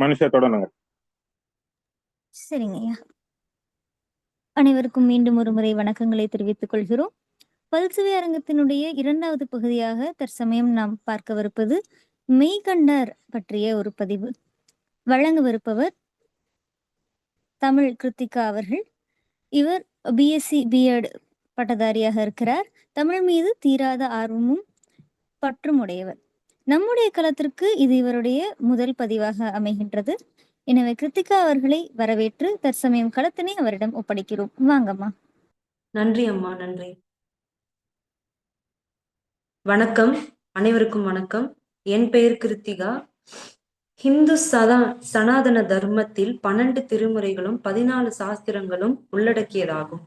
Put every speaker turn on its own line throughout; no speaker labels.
மனுஷா தொடருங்க
சரிங்க ஐயா. அனைவருக்கும் மீண்டும் ஒரு முறை வணக்கங்களை தெரிவித்துக் கொள்கிறோம். பல்சுவை அரங்கத்தினுடைய இரண்டாவது பகுதியாக தற்சமயம் நாம் பார்க்கவிருப்பது மெய்கண்டர் பற்றிய ஒரு பதிவு. வழங்கவிருப்பவர் தமிழ் கிருத்திகா அவர்கள். இவர் பிஎஸ்சி பிஎட் பட்டதாரியாக இருக்கிறார். தமிழ் மீது தீராத ஆர்வமும் பற்றும் உடையவர். நம்முடைய களத்திற்கு இது இவருடைய முதல் பதிவாக அமைகின்றது. எனவே கிருத்திகா அவர்களை வரவேற்று தற்சமயம் களத்தினை அவரிடம் ஒப்படைக்கிறோம். வாங்கம்மா.
நன்றி அம்மா நன்றி. வணக்கம் அனைவருக்கும் வணக்கம். என் பெயர் கிருத்திகா. ஹிந்து சதா சனாதன தர்மத்தில் பன்னெண்டு திருமுறைகளும் பதினாலு சாஸ்திரங்களும் உள்ளடக்கியதாகும்.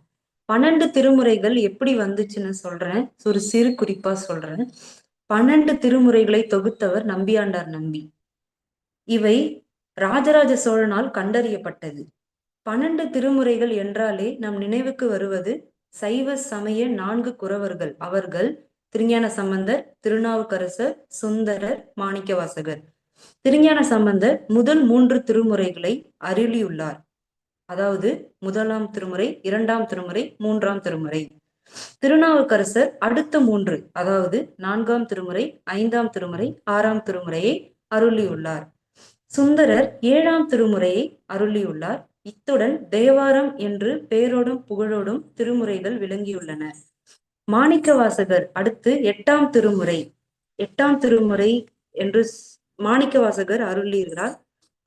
பன்னெண்டு திருமுறைகள் எப்படி வந்துச்சுன்னு சொல்றேன். ஒரு சிறு குறிப்பா சொல்றேன். பன்னெண்டு திருமுறைகளை தொகுத்தவர் நம்பியாண்டார் நம்பி. இவை ராஜராஜ சோழனால் கண்டறியப்பட்டது. பன்னெண்டு திருமுறைகள் என்றாலே நம் நினைவுக்கு வருவது சைவ சமய நான்கு குறவர்கள். அவர்கள் திருஞான சம்பந்தர் திருநாவுக்கரசர் சுந்தரர் மாணிக்கவாசகர். திருஞான சம்பந்தர் முதல் மூன்று திருமுறைகளை அருளியுள்ளார். அதாவது முதலாம் திருமுறை இரண்டாம் திருமுறை மூன்றாம் திருமுறை. திருநாவுக்கரசர் அடுத்த மூன்று அதாவது நான்காம் திருமுறை ஐந்தாம் திருமுறை ஆறாம் திருமுறையை அருளியுள்ளார். சுந்தரர் ஏழாம் திருமுறையை அருளியுள்ளார். இத்துடன் தேவாரம் என்று பேரோடும் புகழோடும் திருமுறைகள் விளங்கியுள்ளன. மாணிக்கவாசகர் அடுத்து எட்டாம் திருமுறை எட்டாம் திருமுறை என்று மாணிக்கவாசகர் அருளியிருக்கிறார்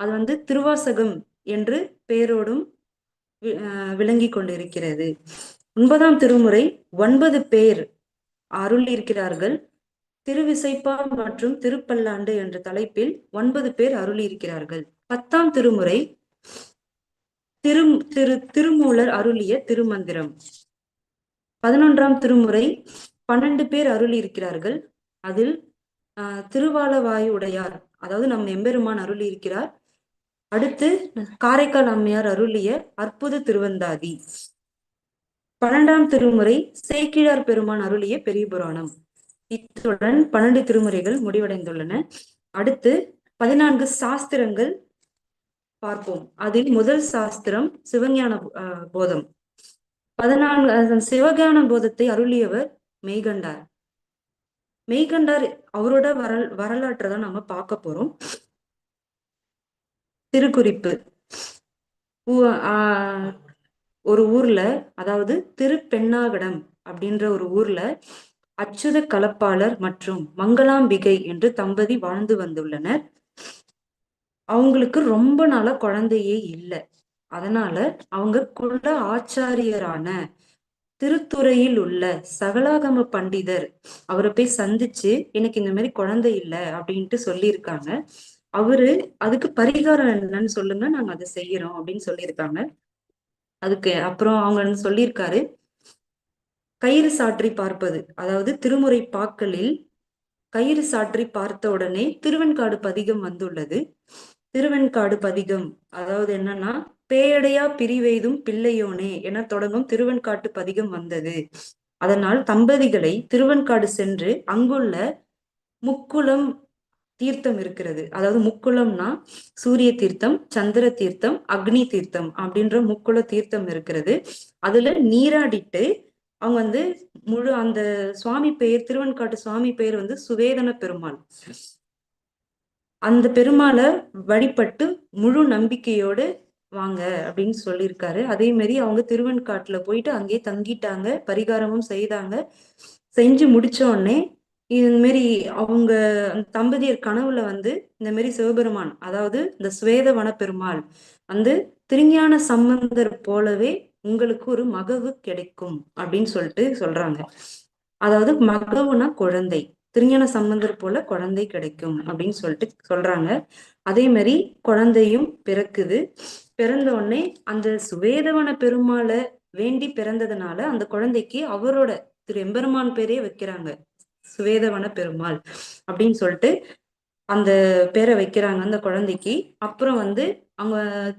அது வந்து திருவாசகம் என்று பேரோடும் விளங்கி கொண்டிருக்கிறது. ஒன்பதாம் திருமுறை ஒன்பது பேர் அருளியிருக்கிறார்கள். திருவிசைப்பா மற்றும் திருப்பல்லாண்டு என்ற தலைப்பில் ஒன்பது பேர் அருளியிருக்கிறார்கள். பத்தாம் திருமுறை திரு திரு திருமூலர் அருளிய திருமந்திரம். பதினொன்றாம் திருமுறை பன்னெண்டு பேர் அருளியிருக்கிறார்கள். அதில் ஆஹ் திருவாலவாயு உடையார் அதாவது நம் எம்பெருமான் அருள் இருக்கிறார் அடுத்து காரைக்கால் அம்மையார் அருளிய அற்புத திருவந்தாதி. பன்னெண்டாம் திருமுறை சேக்கிழார் பெருமான் அருளிய பெரிய புராணம். இத்துடன் பன்னெண்டு திருமுறைகள் முடிவடைந்துள்ளன. அடுத்து பதினான்கு சாஸ்திரங்கள் பார்ப்போம். அதில் முதல் சாஸ்திரம் சிவஞான போதம். பதினான்கு சிவஞான போதத்தை அருளியவர் மெய்கண்டார். மெய்கண்டார் அவரோட வரல் வரலாற்றை தான் நம்ம பார்க்க போறோம். திருக்குறிப்பு. ஒரு ஊர்ல அதாவது திருப்பெண்ணாகடம் அப்படின்ற ஒரு ஊர்ல அச்சுத கலப்பாளர் மற்றும் மங்களாம்பிகை என்று தம்பதி வாழ்ந்து வந்துள்ளனர். அவங்களுக்கு ரொம்ப நாளா குழந்தையே இல்லை. அதனால அவங்க குல ஆச்சாரியரான திருத்துறையில் உள்ள சகலாகம பண்டிதர் அவரை போய் சந்திச்சு எனக்கு இந்த மாதிரி குழந்தை இல்லை அப்படின்ட்டு சொல்லியிருக்காங்க. அவரு அதுக்கு பரிகாரம் என்னன்னு சொல்லுங்க நாங்க அதை செய்யறோம் அப்படின்னு சொல்லியிருக்காங்க. அதுக்கு அப்புறம் அவங்க சொல்லியிருக்காரு? கயிறு சாற்றி பார்ப்பது. அதாவது திருமுறை பாக்களில் கயிறு சாற்றி பார்த்த உடனே திருவெண்காடு பதிகம் வந்துள்ளது. திருவெண்காடு பதிகம். அதாவது என்னன்னா பேயடையா பிரிவெய்தும் பிள்ளையோனே என தொடங்கும் திருவெண்காட்டு பதிகம் வந்தது. அதனால் தம்பதிகளை திருவெண்காடு சென்று அங்குள்ள முக்குளம் தீர்த்தம் இருக்கிறது. அதாவது முக்குளம்னா சூரிய தீர்த்தம் சந்திர தீர்த்தம் அக்னி தீர்த்தம் அப்படின்ற முக்குள தீர்த்தம் இருக்கிறது. அதுல நீராடிட்டு அவங்க வந்து முழு அந்த சுவாமி பெயர் திருவன்காட்டு சுவாமி பெயர் வந்து சுவேதன பெருமாள். அந்த பெருமாளை வழிபட்டு முழு நம்பிக்கையோடு வாங்க அப்படின்னு சொல்லியிருக்காரு. அதே மாதிரி அவங்க திருவன்காட்டுல போயிட்டு அங்கேயே தங்கிட்டாங்க பரிகாரமும் செய்தாங்க. செஞ்சு முடிச்ச உடனே இது மாரி அவங்க தம்பதியர் கனவுல வந்து இந்த மாதிரி சிவபெருமான் அதாவது இந்த சுவேதவன பெருமாள் வந்து திருஞான சம்பந்தர் போலவே உங்களுக்கு ஒரு மகவு கிடைக்கும் அப்படின்னு சொல்லிட்டு சொல்றாங்க. அதாவது மகவுனா குழந்தை திருஞான சம்பந்தர் போல குழந்தை கிடைக்கும் அப்படின்னு சொல்லிட்டு சொல்றாங்க. அதே மாதிரி குழந்தையும் பிறக்குது. பிறந்த உடனே அந்த சுவேதவன பெருமாளை வேண்டி பிறந்ததுனால அந்த குழந்தைக்கு அவரோட திரு எம்பெருமான் பேரே வைக்கிறாங்க. சுவேதவன பெருமாள் அப்படின்னு சொல்லிட்டு அந்த பேரை வைக்கிறாங்க அந்த குழந்தைக்கு. அப்புறம் வந்து அவங்க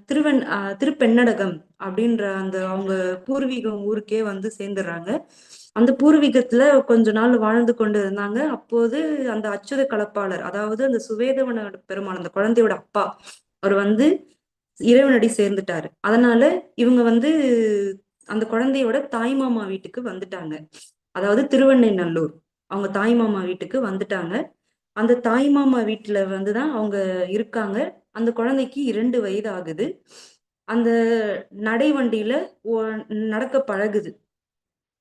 திருவெண் திருப்பெண்ணடகம் அப்படின்ற அந்த அவங்க பூர்வீகம் ஊருக்கே வந்து சேர்ந்துடுறாங்க. அந்த பூர்வீகத்துல கொஞ்ச நாள் வாழ்ந்து கொண்டு இருந்தாங்க. அப்போது அந்த அச்சுத கலப்பாளர் அதாவது அந்த சுவேதவன பெருமாள் அந்த குழந்தையோட அப்பா அவர் வந்து இறைவனடி சேர்ந்துட்டாரு. அதனால இவங்க வந்து அந்த குழந்தையோட தாய்மாமா வீட்டுக்கு வந்துட்டாங்க. அதாவது திருவெண்ணைநல்லூர் அவங்க தாய்மாமா வீட்டுக்கு வந்துட்டாங்க. அந்த தாய்மாமா வீட்டுல வந்துதான் அவங்க இருக்காங்க. அந்த குழந்தைக்கு இரண்டு வயது ஆகுது அந்த நடை வண்டியில நடக்க பழகுது.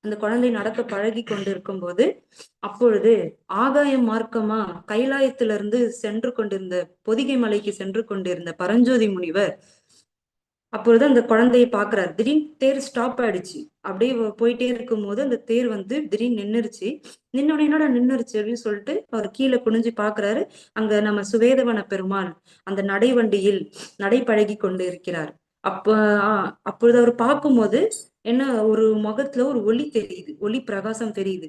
அந்த குழந்தை நடக்க பழகி கொண்டு இருக்கும்போது அப்பொழுது ஆகாய மார்க்கமா கைலாயத்திலிருந்து சென்று கொண்டிருந்த பொதிகை மலைக்கு சென்று கொண்டிருந்த பரஞ்சோதி முனிவர் அப்பொழுது அந்த குழந்தையை பாக்குறாரு திடீர்னு தேர் ஸ்டாப் ஆயிடுச்சு. அப்படியே போயிட்டே இருக்கும்போது அந்த தேர் வந்து திடீர்னு நின்னுருச்சு. நின்னோட என்னோட நின்னுருச்சு அப்படின்னு சொல்லிட்டு அவர் கீழே குனிஞ்சு பாக்குறாரு அங்க நம்ம சுவேதவன பெருமாள் அந்த நடை வண்டியில் நடை பழகி கொண்டு இருக்கிறார் அப்ப அப்பொழுது அவர் பார்க்கும்போது என்ன ஒரு முகத்துல ஒரு ஒளி தெரியுது. ஒளி பிரகாசம் தெரியுது.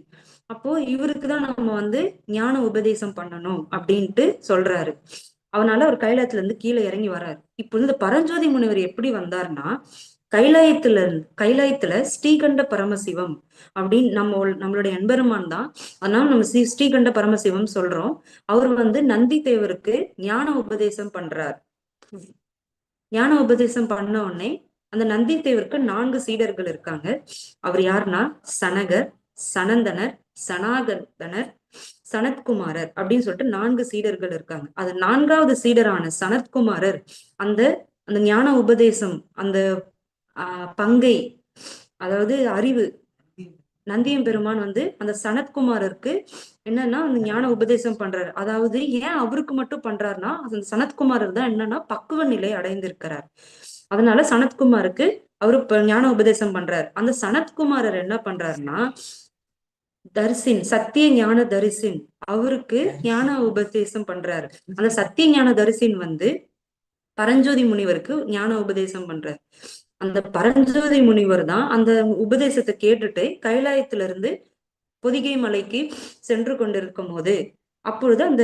அப்போ இவருக்கு தான் நம்ம வந்து ஞான உபதேசம் பண்ணணும் அப்படின்ட்டு சொல்றாரு. அவனால அவர் கைலாயத்துல இருந்து கீழே இறங்கி வராரு. இப்போ இந்த பரஞ்சோதி முனிவர் எப்படி வந்தாருன்னா கைலாயத்துல கைலாயத்துல ஸ்ரீகண்ட பரமசிவம் அப்படின்னு நம்ம நம்மளுடைய எண்பெருமான் தான். அதனால நம்ம ஸ்ரீ ஸ்ரீகண்ட பரமசிவம் சொல்றோம். அவர் வந்து நந்தி தேவருக்கு ஞான உபதேசம் பண்றார். ஞான உபதேசம் பண்ண உடனே அந்த நந்தி தேவருக்கு நான்கு சீடர்கள் இருக்காங்க. அவர் யாருன்னா சனகர் சனந்தனர் சனாதனர் சனத்குமாரர் அப்படின்னு சொல்லிட்டு நான்கு சீடர்கள் இருக்காங்க. அது நான்காவது சீடரான சனத்குமாரர் அந்த அந்த ஞான உபதேசம் அந்த ஆஹ் பங்கை அதாவது அறிவு நந்தியம் பெருமான் வந்து அந்த சனத்குமாரருக்கு என்னன்னா அந்த ஞான உபதேசம் பண்றாரு. அதாவது ஏன் அவருக்கு மட்டும் பண்றாருன்னா அந்த சனத்குமாரர் தான் என்னன்னா பக்குவ நிலை அடைந்திருக்கிறார். அதனால சனத்குமாருக்கு அவரு ஞான உபதேசம் பண்றாரு. அந்த சனத்குமாரர் என்ன பண்றாருன்னா தரிசின் சத்திய ஞான தரிசின். அவருக்கு ஞான உபதேசம் பண்றாரு. அந்த சத்திய ஞான தரிசின் வந்து பரஞ்சோதி முனிவருக்கு ஞான உபதேசம் பண்றாரு. அந்த பரஞ்சோதி முனிவர் தான் அந்த உபதேசத்தை கேட்டுட்டு கைலாயத்துல இருந்து பொதிகை மலைக்கு சென்று கொண்டிருக்கும் போது அப்பொழுது அந்த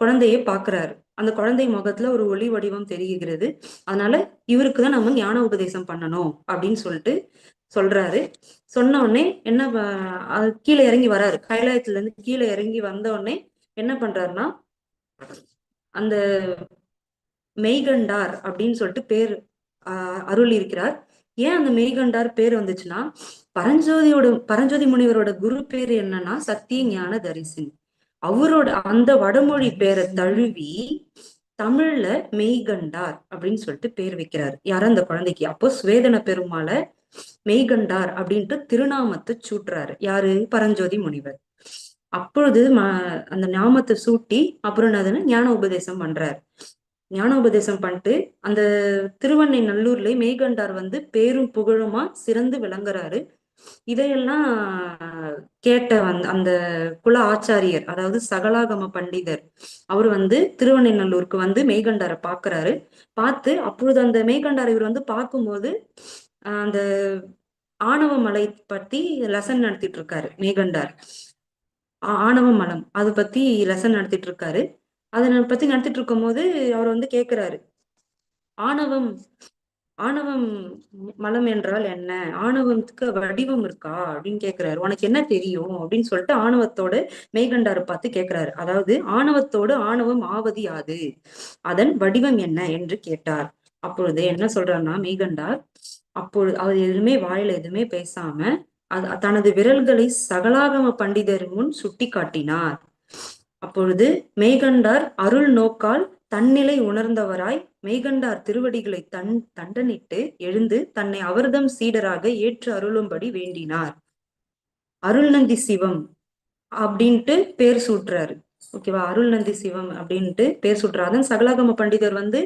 குழந்தையை பாக்குறாரு அந்த குழந்தை முகத்துல ஒரு ஒளி வடிவம் தெரிகிறது. அதனால இவருக்கு தான் நம்ம ஞான உபதேசம் பண்ணணும் அப்படின்னு சொல்லிட்டு சொல்றாரு. சொன்ன உடனே என்ன கீழே இறங்கி வராரு. கைலாயத்துல இருந்து கீழே இறங்கி வந்த உடனே என்ன பண்றாருன்னா அந்த மெய்கண்டார் அப்படின்னு சொல்லிட்டு பேர் அருள் இருக்கிறார் ஏன் அந்த மெய்கண்டார் பேர் வந்துச்சுன்னா பரஞ்சோதியோட பரஞ்சோதி முனிவரோட குரு பேர் என்னன்னா சத்திய ஞான தரிசன். அவரோட அந்த வடமொழி பேரை தழுவி தமிழ்ல மெய்கண்டார் அப்படின்னு சொல்லிட்டு பேர் வைக்கிறாரு. யாரும் அந்த குழந்தைக்கு? அப்போ சுவேதன பெருமாளை மெய்கண்டார் அப்படின்ட்டு திருநாமத்தை சூட்டுறாரு. யாரு? பரஞ்சோதி முனிவர். அப்பொழுது அந்த நாமத்தை சூட்டி அப்புறம் என்னதுன்னா ஞான உபதேசம் பண்றாரு. ஞான உபதேசம் பண்ணிட்டு அந்த திருவண்ணை நல்லூர்ல மெய்கண்டார் வந்து பேரும் புகழுமா சிறந்து விளங்குறாரு. இதையெல்லாம் கேட்ட வந் அந்த குல ஆச்சாரியர் அதாவது சகலாகம பண்டிதர் அவர் வந்து திருவண்ணைநல்லூருக்கு வந்து மெய்கண்டாரை பாக்குறாரு. பார்த்து அப்பொழுது அந்த மெய்கண்டார் இவர் வந்து பார்க்கும்போது அந்த ஆணவ மலை பத்தி லெசன் நடத்திட்டு இருக்காரு மேகண்டார் ஆணவ மலம் அதை பத்தி லெசன் நடத்திட்டு இருக்காரு அதை பத்தி நடத்திட்டு இருக்கும்போது அவர் வந்து கேக்குறாரு. ஆணவம் ஆணவம் மலம் என்றால் என்ன? ஆணவத்துக்கு வடிவம் இருக்கா? அப்படின்னு கேக்குறாரு. உனக்கு என்ன தெரியும்? அப்படின்னு சொல்லிட்டு ஆணவத்தோட மேகண்டாரை பார்த்து கேக்குறாரு. அதாவது ஆணவத்தோடு ஆணவம் ஆவது யாது அதன் வடிவம் என்ன? என்று கேட்டார். அப்பொழுது என்ன சொல்றாருன்னா மேகண்டார் அப்பொழுது அவர் எதுவுமே வாயில எதுவுமே பேசாம அது தனது விரல்களை சகலாகம பண்டிதர் முன் சுட்டி காட்டினார் அப்பொழுது மேகண்டார் அருள் நோக்கால் தன்னிலை உணர்ந்தவராய் மேகண்டார் திருவடிகளை தன் தண்டனிட்டு எழுந்து தன்னை அவர்தம் சீடராக ஏற்று அருளும்படி வேண்டினார். அருள்நந்தி சிவம் அப்படின்ட்டு பேர் சூட்டுறாரு. ஓகேவா? அருள்நந்தி சிவம் அப்படின்ட்டு பேர் சூட்டுறாரு. சகலாகம பண்டிதர் வந்து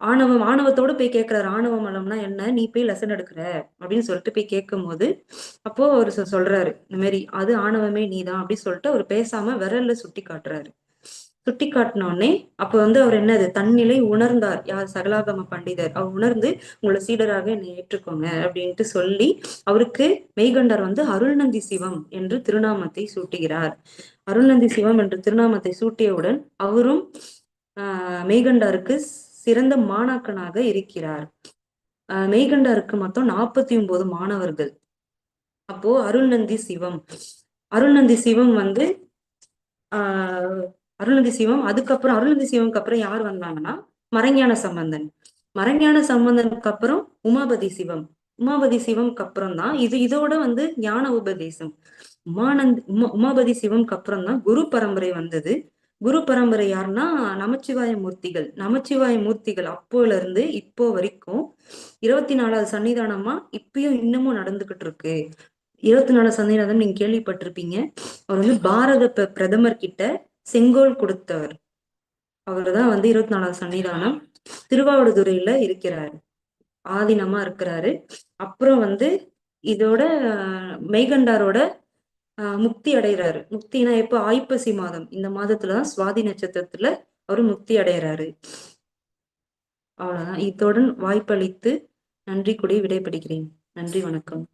ஆணவம் ஆணவத்தோட போய் கேட்கிறாரு ஆணவ மலம்னா என்ன? நீ போய் லெசன் எடுக்கிற. அப்படின்னு சொல்லிட்டு போய் கேட்கும் போது அப்போ அவர் சொ- சொல்றாரு. இந்த மாதிரி அது ஆணவமே நீதான் அப்படின்னு சொல்லிட்டு அவர் பேசாம விரல்ல சுட்டி காட்டுறாரு. சுட்டி காட்டினோடனே அப்ப வந்து அவர் என்னது? தன்னிலை உணர்ந்தார். யார்? சகலாகம பண்டிதர். அவர் உணர்ந்து உங்களை சீடராக என்னை ஏற்றுக்கோங்க அப்படின்ட்டு சொல்லி அவருக்கு மெய்கண்டார் வந்து அருள்நந்தி சிவம் என்று திருநாமத்தை சூட்டுகிறார். அருள்நந்தி சிவம் என்று திருநாமத்தை சூட்டியவுடன் அவரும் ஆஹ் மெய்கண்டாருக்கு சிறந்த மாணாக்கனாக இருக்கிறார். ஆஹ் மெய்கண்டாருக்கு மொத்தம் நாற்பத்தி ஒன்பது மாணவர்கள். அப்போ அருள்நந்தி சிவம். அருள்நந்தி சிவம் வந்து ஆஹ் அருள்நந்தி சிவம் அதுக்கப்புறம் அருள்நந்தி சிவம்க்கு அப்புறம் யார் வந்தாங்கன்னா மறைஞான சம்பந்தன். மறைஞான சம்பந்தனுக்கு அப்புறம் உமாபதி சிவம். உமாபதி சிவம்க்கு அப்புறம் தான் இது இதோட வந்து ஞான உபதேசம். உமானந்த் உமா உமாபதி சிவம்க்கு அப்புறம் தான் குரு பரம்பரை வந்தது. குரு பரம்பரை யாருன்னா நமச்சிவாய மூர்த்திகள். நமச்சிவாய மூர்த்திகள் அப்போல இருந்து இப்போ வரைக்கும் இருபத்தி நாலாவது சன்னிதானமா இப்பயும் இன்னமும் நடந்துகிட்டு இருக்கு. இருபத்தி நாலு சன்னிதானம் நீங்க கேள்விப்பட்டிருப்பீங்க. அவர் வந்து பாரத ப- பிரதமர் கிட்ட செங்கோல் கொடுத்தவர். அவர் தான் வந்து இருபத்தி நாலாவது சன்னிதானம் திருவாவடுதுறையில இருக்கிறாரு. ஆதீனமா இருக்கிறாரு. அப்புறம் வந்து இதோட மெய்கண்டாரோட முக்தி அடைகிறாரு முக்தினா எப்போ? ஆய்ப்பசி மாதம். இந்த மாதத்துலதான் சுவாதி நட்சத்திரத்துல அவரு முக்தி அடைகிறாரு அவ்வளவுதான். இத்துடன் வாய்ப்பளித்து நன்றி கூடி விடைபெறுகிறேன். நன்றி வணக்கம்.